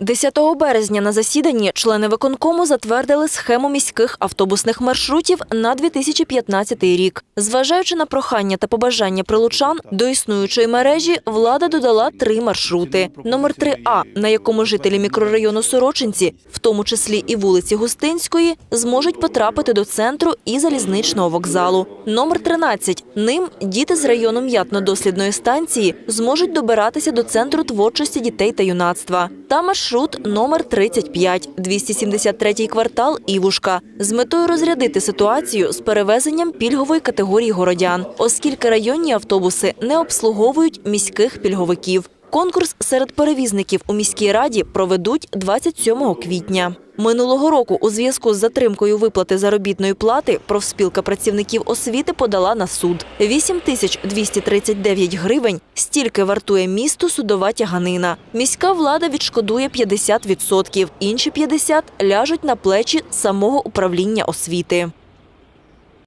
10 березня на засіданні члени виконкому затвердили схему міських автобусних маршрутів на 2015 рік. Зважаючи на прохання та побажання прилучан, до існуючої мережі влада додала три маршрути. Номер 3А, на якому жителі мікрорайону Сорочинці, в тому числі і вулиці Густинської, зможуть потрапити до центру і залізничного вокзалу. Номер 13. Ним діти з району м'ятно-дослідної станції зможуть добиратися до центру творчості дітей та юнацтва. Та маршрут номер 35, 273 квартал Івушка, з метою розрядити ситуацію з перевезенням пільгової категорії городян, оскільки районні автобуси не обслуговують міських пільговиків. Конкурс серед перевізників у міській раді проведуть 27 квітня. Минулого року у зв'язку з затримкою виплати заробітної плати профспілка працівників освіти подала на суд. 8 тисяч 239 гривень – стільки вартує місту судова тяганина. Міська влада відшкодує 50%, інші 50% ляжуть на плечі самого управління освіти.